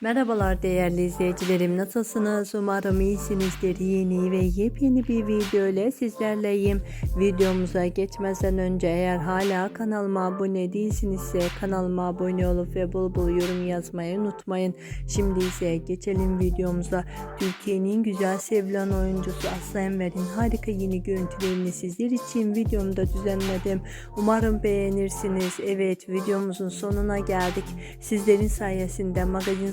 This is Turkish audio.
Merhabalar değerli izleyicilerim nasılsınız? Umarım iyisinizdir. Yeni ve yepyeni bir video ile sizlerleyim. Videomuza geçmeden önce eğer hala kanalıma abone değilsinizse kanalıma abone olup ve bol bol yorum yazmayı unutmayın. Şimdi ise geçelim videomuza. Türkiye'nin güzel sevilen oyuncusu Aslı Enver'in harika yeni görüntülerini sizler için videomda düzenledim. Umarım beğenirsiniz. Evet videomuzun sonuna geldik. Sizlerin sayesinde magazin